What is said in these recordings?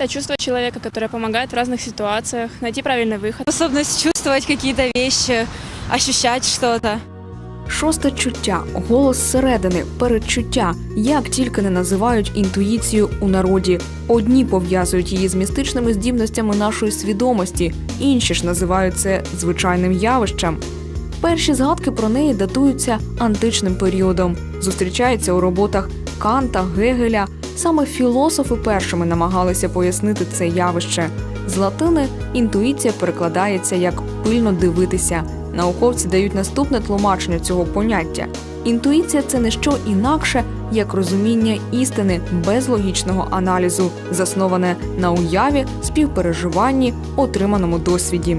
Это чувство человека, которое помогает в разных ситуациях найти правильный выход. Способность чувствовать какие-то вещи, ощущать что-то. Шосте чуття, голос зсередини, передчуття, як тільки не називають інтуїцію у народі. Одні пов'язують її з містичними здібностями нашої свідомості, інші ж називають це звичайним явищем. Перші згадки про неї датуються античним періодом, зустрічаються у роботах Канта, Гегеля. Саме філософи першими намагалися пояснити це явище. З латини інтуїція перекладається як пильно дивитися. Науковці дають наступне тлумачення цього поняття. Інтуїція це не що інакше, як розуміння істини без логічного аналізу, засноване на уяві, співпереживанні, отриманому досвіді.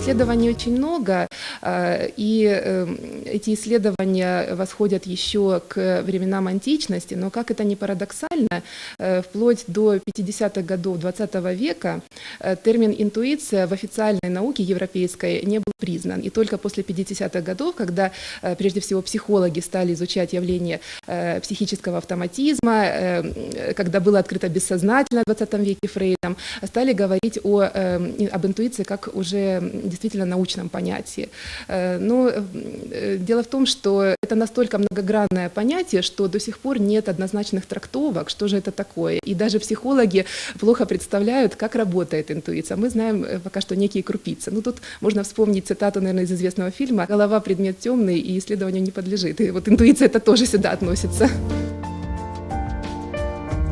Исследований очень много, и э, эти исследования восходят еще к временам античности, но как это ни парадоксально, э, вплоть до 50-х годов 20 века э, термин «интуиция» в официальной науке европейской не был признан. И только после 50-х годов, когда э, прежде всего психологи стали изучать явление э, психического автоматизма, э, когда было открыто бессознательное в 20 веке Фрейдом, стали говорить о, э, и- об интуиции как уже действительно научном понятии. Э, Но э, дело в том, что это настолько многогранное понятие, что до сих пор нет однозначных трактовок, что же это такое. И даже психологи плохо представляют, как работает интуиция. Мы знаем э, пока что некие крупицы. Ну, тут можно вспомнить цитату, наверное, из известного фильма «Голова – предмет темный и исследованию не подлежит». И вот интуиция это тоже сюда относится.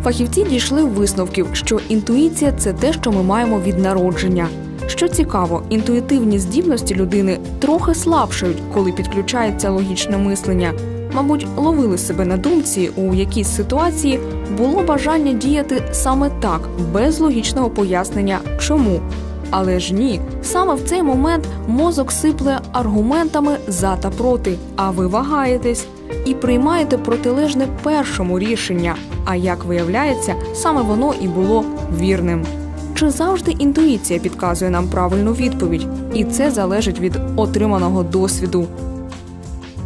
Фахівці дійшли висновків, що інтуїція це те, що ми маємо від народження. Що цікаво, інтуїтивні здібності людини трохи слабшають, коли підключається логічне мислення. Мабуть, ловили себе на думці, у якійсь ситуації було бажання діяти саме так, без логічного пояснення, чому. Але ж ні, саме в цей момент мозок сипле аргументами за та проти, а ви вагаєтесь і приймаєте протилежне першому рішення. А як виявляється, саме воно і було вірним. Чи завжди інтуїція підказує нам правильну відповідь, і це залежить від отриманого досвіду.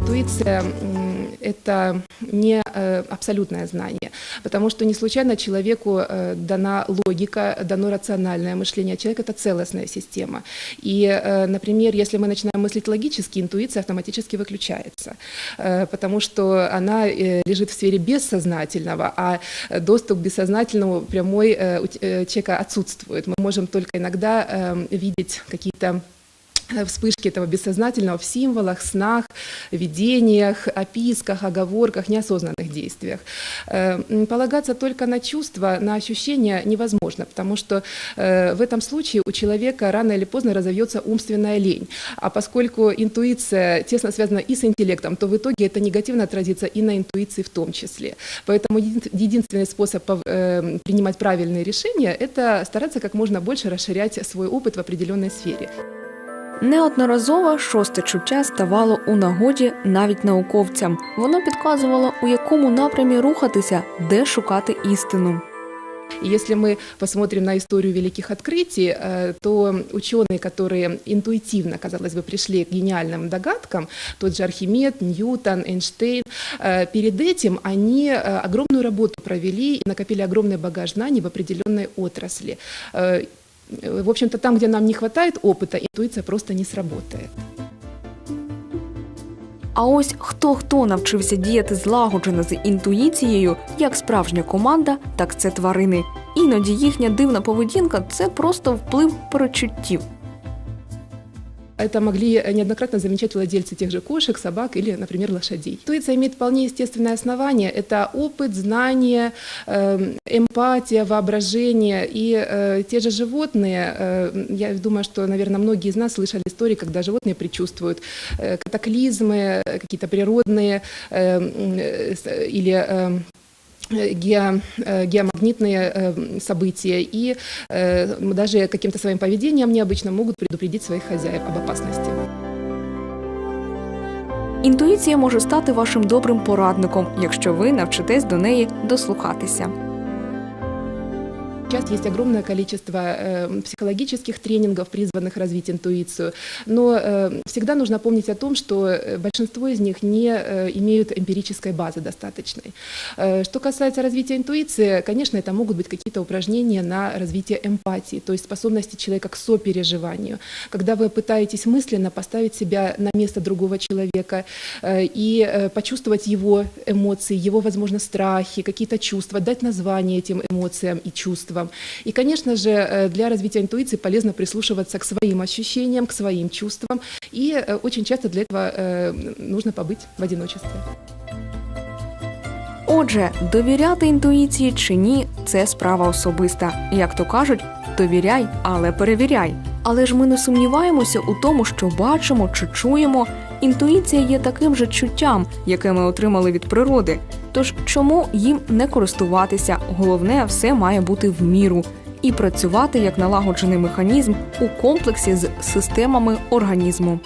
Интуиция м, – это не э, абсолютное знание, потому что не случайно человеку э, дана логика, дано рациональное мышление. Человек – это целостная система. И, э, например, если мы начинаем мыслить логически, интуиция автоматически выключается, потому что она лежит в сфере бессознательного, а доступ к бессознательному прямой у человека отсутствует. Мы можем только иногда видеть какие-то вспышки этого бессознательного в символах, снах, видениях, описках, оговорках, неосознанных действиях. Э, Полагаться только на чувства, на ощущения невозможно, потому что э, в этом случае у человека рано или поздно разовьется умственная лень. А поскольку интуиция тесно связана и с интеллектом, то в итоге это негативно отразится и на интуиции в том числе. Поэтому един- единственный способ э, принимать правильные решения – это стараться как можно больше расширять свой опыт в определенной сфере. Неодноразово шосте чуття ставало у нагоді навіть науковцям. Воно підказувало, у якому напрямі рухатися, де шукати істину. И если мы посмотрим на историю великих открытий, э, то ученые, которые интуитивно, казалось бы, пришли к гениальным догадкам, тот же Архимед, Ньютон, Эйнштейн, э, перед этим они э, огромную работу провели и накопили огромный багаж знаний в определенной отрасли. В общем-то, там, где нам не хватает опыта, интуиция просто не сработает. А ось хто хто навчився діяти злагоджено з інтуїцією, як справжня команда, так це тварини. Іноді їхня дивна поведінка це просто вплив перечуттів. Это могли неоднократно замечать владельцы тех же кошек, собак или, например, лошадей. Интуиция имеет вполне естественное основание. Это опыт, знание, эм, эмпатия, воображение. И э, те же животные, э, я думаю, что, наверное, многие из нас слышали истории, когда животные предчувствуют э, катаклизмы, какие-то природные или э, ге- э, геомагнитные э, события и э, даже каким-то своим поведением необычно могут предупредить своих хозяев об опасности. Інтуїція може стати вашим добрим порадником, якщо ви навчитесь до неї дослухатися. Сейчас есть огромное количество э, психологических тренингов, призванных развить интуицию, но э, всегда нужно помнить о том, что э, большинство из них не имеют эмпирической базы достаточной. Что касается развития интуиции, конечно, это могут быть какие-то упражнения на развитие эмпатии, то есть способности человека к сопереживанию, когда вы пытаетесь мысленно поставить себя на место другого человека и почувствовать его эмоции, его, возможно, страхи, какие-то чувства, дать название этим эмоциям и чувствам. И, конечно же, э, для развития интуиции полезно прислушиваться к своим ощущениям, к своим чувствам, и э, очень часто для этого э, нужно побыть в одиночестве. Отже, довіряти інтуїції чи ні це справа особиста. Як то кажуть, довіряй, але перевіряй. Але ж ми не сумніваємося у тому, що бачимо чи чуємо. Інтуїція є таким же чуттям, яке ми отримали від природи. Тож чому їм не користуватися? Головне, все має бути в міру і працювати як налагоджений механізм у комплексі з системами організму.